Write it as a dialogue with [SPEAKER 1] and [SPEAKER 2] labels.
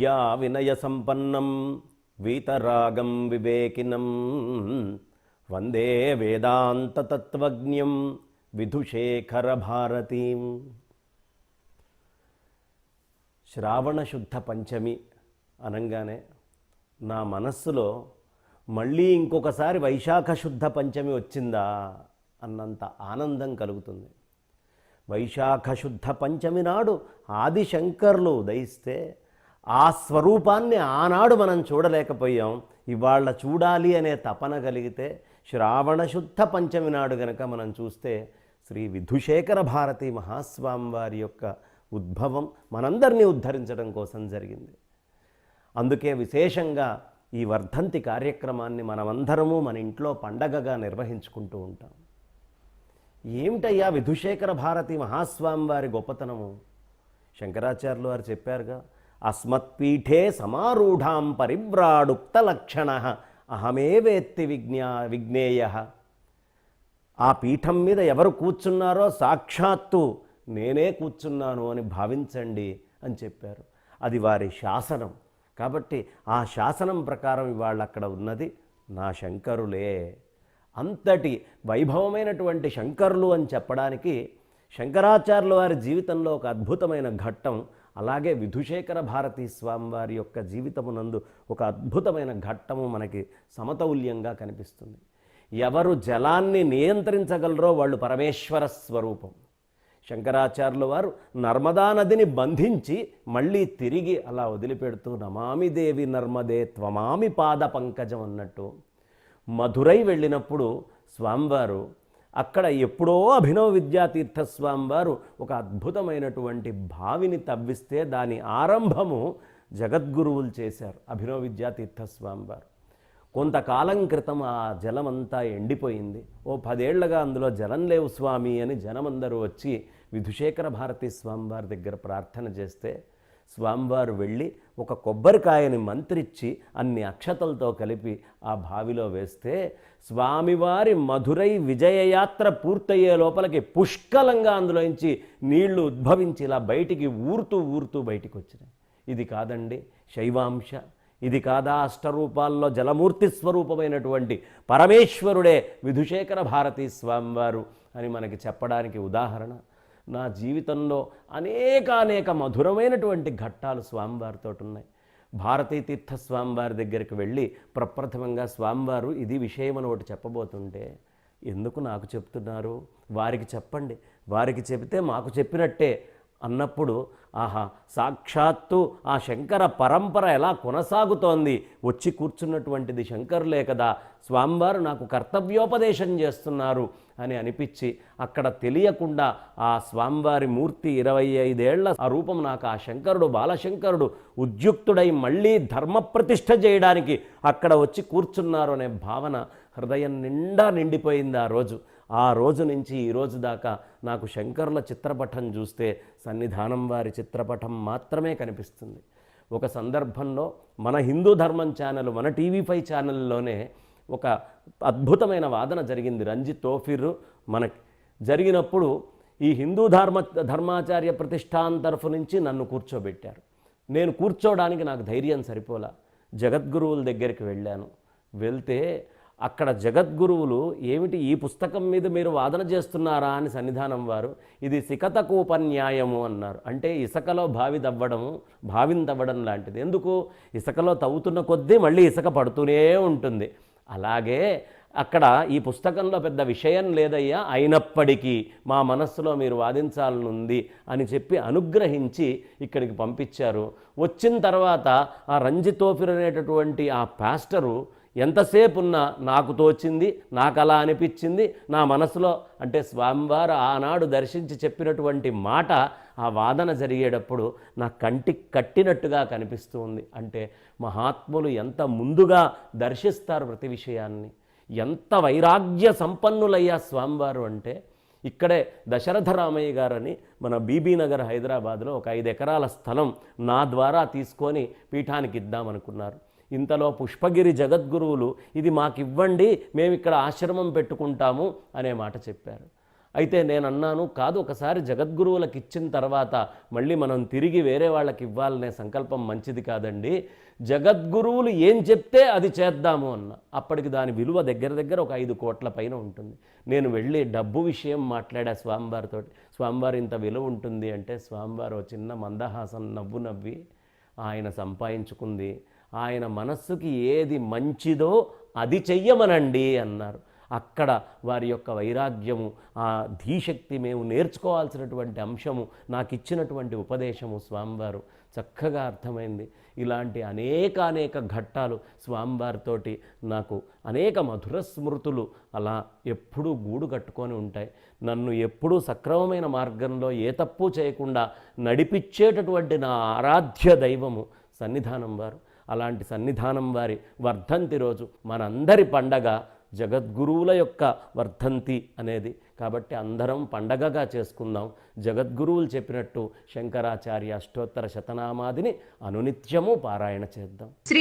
[SPEAKER 1] విద్యా వినయ సంపన్నం వీతరాగం వివేకినం. వందే వేదాంతతత్వజ్ఞం విధుశేఖర భారతీం శ్రావణ శుద్ధ పంచమి అనగానే నా మనస్సులో మళ్ళీ ఇంకొకసారి వైశాఖ శుద్ధ పంచమి వచ్చిందా అన్నంత ఆనందం కలుగుతుంది. వైశాఖ శుద్ధ పంచమి నాడు ఆదిశంకర్లు ఉదయిస్తే ఆ స్వరూపాన్ని ఆనాడు మనం చూడలేకపోయాం. ఇవాళ చూడాలి అనే తపన కలిగితే శ్రావణ శుద్ధ పంచమి నాడు గనక మనం చూస్తే శ్రీ విధుశేఖర భారతి మహాస్వామి వారి యొక్క ఉద్భవం మనందరినీ ఉద్ధరించడం కోసం జరిగింది. అందుకే విశేషంగా ఈ వర్ధంతి కార్యక్రమాన్ని మనమందరము మన ఇంట్లో పండగగా నిర్వహించుకుంటూ ఉంటాం. ఏమిటయ్యా విధుశేఖర భారతి మహాస్వామి వారి గొప్పతనము? శంకరాచార్యులు వారు చెప్పారుగా అస్మత్పీఠే సమారూఢాం పరివ్రాడుక్త లక్షణ అహమే వేత్తి విజ్ఞా విజ్ఞేయ. ఆ పీఠం మీద ఎవరు కూర్చున్నారో సాక్షాత్తు నేనే కూర్చున్నాను అని భావించండి అని చెప్పారు. అది వారి శాసనం. కాబట్టి ఆ శాసనం ప్రకారం ఇవాళ అక్కడ ఉన్నది నా శంకరులే. అంతటి వైభవమైనటువంటి శంకరులు అని చెప్పడానికి శంకరాచార్యుల వారి జీవితంలో ఒక అద్భుతమైన ఘట్టం అలాగే విధుశేఖర భారతీ స్వామి వారి యొక్క జీవితమునందు ఒక అద్భుతమైన ఘట్టము మనకి సమతౌల్యంగా కనిపిస్తుంది. ఎవరు జలాన్ని నియంత్రించగలరో వాళ్ళు పరమేశ్వర స్వరూపం. శంకరాచార్యుల వారు నర్మదా నదిని బంధించి మళ్ళీ తిరిగి అలా వదిలిపెడుతూ నమామి దేవి నర్మదే త్వమామి పాద పంకజం అన్నట్టు మధురై వెళ్ళినప్పుడు స్వామివారు అక్కడ ఎప్పుడో అభినవ విద్యాతీర్థస్వామి వారు ఒక అద్భుతమైనటువంటి భావిని తవ్విస్తే దాని ఆరంభము జగద్గురువులు చేశారు అభినవ విద్యాతీర్థస్వామి వారు కొంతకాలం క్రితం ఆ జలమంతా ఎండిపోయింది. ఓ పదేళ్ళగా అందులో జలం లేవు స్వామి అని జనమందరూ వచ్చి విధుశేఖర భారతి స్వామివారి దగ్గర ప్రార్థన చేస్తే స్వామివారు వెళ్ళి ఒక కొబ్బరికాయని మంత్రిచ్చి అన్ని అక్షతలతో కలిపి ఆ బావిలో వేస్తే స్వామివారి మధురై విజయయాత్ర పూర్తయ్యే లోపలికి పుష్కలంగా అందులోంచి నీళ్ళు ఉద్భవించి ఇలా బయటికి ఊరుతూ ఊరుతూ బయటికి వచ్చినాయి ఇది కాదండి శైవాంశ. ఇది కాదా అష్టరూపాల్లో జలమూర్తి స్వరూపమైనటువంటి పరమేశ్వరుడే విధుశేఖర భారతీ స్వామివారు అని మనకి చెప్పడానికి ఉదాహరణ. నా జీవితంలో అనేకానేక మధురమైనటువంటి ఘట్టాలు స్వామివారితో ఉన్నాయి భారతీ తీర్థ స్వామివారి దగ్గరికి వెళ్ళి ప్రప్రథమంగా స్వామివారు ఇది విషయం అని ఒకటి చెప్పబోతుంటే ఎందుకు నాకు చెప్తున్నారు? వారికి చెప్పండి. వారికి చెబితే మాకు చెప్పినట్టే. అన్నప్పుడు ఆహా సాక్షాత్తు ఆ శంకర పరంపర ఎలా కొనసాగుతోంది? వచ్చి కూర్చున్నటువంటిది శంకరులే కదా స్వామివారు నాకు కర్తవ్యోపదేశం చేస్తున్నారు అని అనిపించి అక్కడ తెలియకుండా ఆ స్వామివారి మూర్తి ఇరవై ఐదేళ్ళ ఆ రూపం నాకు ఆ శంకరుడు బాలశంకరుడు ఉద్యుక్తుడై మళ్ళీ ధర్మప్రతిష్ఠ చేయడానికి అక్కడ వచ్చి కూర్చున్నారు అనే భావన హృదయం నిండా నిండిపోయింది ఆ రోజు. ఆ రోజు నుంచి ఈ రోజు దాకా నాకు శంకరుల చిత్రపటం చూస్తే సన్నిధానం వారి చిత్రపటం మాత్రమే కనిపిస్తుంది. ఒక సందర్భంలో మన హిందూ ధర్మం ఛానల్ మన టీవీ ఫైవ్ ఛానల్లోనే ఒక అద్భుతమైన వాదన జరిగింది. రంజిత్ తోఫిర్ మనకి జరిగినప్పుడు ఈ హిందూ ధర్మ ధర్మాచార్య ప్రతిష్టాన్ తరఫు నుంచి నన్ను కూర్చోబెట్టారు. నేను కూర్చోవడానికి నాకు ధైర్యం సరిపోలా. జగద్గురువుల దగ్గరికి వెళ్ళాను. వెళ్తే అక్కడ జగద్గురువులు ఏమిటి ఈ పుస్తకం మీద మీరు వాదన చేస్తున్నారా అని సన్నిధానం వారు ఇది సికతకు కూపన్యాయము అన్నారు. అంటే ఇసుకలో బావి తవ్వడము బావిని తవ్వడం లాంటిది. ఎందుకు? ఇసుకలో తవ్వుతున్న కొద్దీ మళ్ళీ ఇసుక పడుతూనే ఉంటుంది. అలాగే అక్కడ ఈ పుస్తకంలో పెద్ద విషయం లేదయ్యా అయినప్పటికీ మా మనస్సులో మీరు వాదించాలనుంది అని చెప్పి అనుగ్రహించి ఇక్కడికి పంపించారు. వచ్చిన తర్వాత ఆ రంజితోఫిర్ అనేటటువంటి ఆ పాస్టరు ఎంతసేపు ఉన్నా నాకు తోచింది నాకు అలా అనిపించింది నా మనసులో అంటే స్వామివారు ఆనాడు దర్శించి చెప్పినటువంటి మాట ఆ వాదన జరిగేటప్పుడు నా కంటికి కట్టినట్టుగా కనిపిస్తూ ఉంది అంటే మహాత్ములు ఎంత ముందుగా దర్శిస్తారు ప్రతి విషయాన్ని. ఎంత వైరాగ్య సంపన్నులయ్యా స్వామివారు అంటే ఇక్కడే దశరథ రామయ్య గారని మన బీబీ నగర్ హైదరాబాద్లో ఒక ఐదు ఎకరాల స్థలం నా ద్వారా తీసుకొని పీఠానికి ఇద్దామనుకున్నారు. ఇంతలో పుష్పగిరి జగద్గురువులు ఇది మాకు ఇవ్వండి మేము ఇక్కడ ఆశ్రమం పెట్టుకుంటాము అనే మాట చెప్పారు. అయితే నేను అన్నాను కాదు ఒకసారి జగద్గురువులకు ఇచ్చిన తర్వాత మళ్ళీ మనం తిరిగి వేరే వాళ్ళకి ఇవ్వాలనే సంకల్పం మంచిది కాదండి. జగద్గురువులు ఏం చెప్తే అది చేద్దాము అన్న. అప్పటికి దాని విలువ దగ్గర దగ్గర ఒక ఐదు కోట్ల పైన ఉంటుంది. నేను వెళ్ళి డబ్బు విషయం మాట్లాడా స్వామివారితో స్వామివారి ఇంత విలువ ఉంటుంది అంటే స్వామివారు చిన్న మందహాసం నవ్వు నవ్వి ఆయన సంపాదించుకుంది. ఆయన మనస్సుకి ఏది మంచిదో అది చెయ్యమనండి అన్నారు. అక్కడ వారి యొక్క వైరాగ్యము ఆ ధీశక్తి మేము నేర్చుకోవాల్సినటువంటి అంశము నాకు ఇచ్చినటువంటి ఉపదేశము స్వామివారు. చక్కగా అర్థమైంది. ఇలాంటి అనేక అనేక ఘట్టాలు స్వామివారితోటి నాకు అనేక మధుర స్మృతులు అలా ఎప్పుడూ గూడు కట్టుకొని ఉంటాయి. నన్ను ఎప్పుడూ సక్రమమైన మార్గంలో ఏ తప్పు చేయకుండా నడిపించేటటువంటి నా ఆరాధ్య దైవము సన్నిధానం వారు. అలాంటి సన్నిధానం వారి వర్ధంతి రోజు మనందరి పండగ జగద్గురువుల యొక్క వర్ధంతి అనేది. కాబట్టి అందరం పండగగా చేసుకుందాం. జగద్గురువులు చెప్పినట్టు శంకరాచార్య అష్టోత్తర శతనామాదిని అనునిత్యము పారాయణ చేద్దాం.
[SPEAKER 2] శ్రీ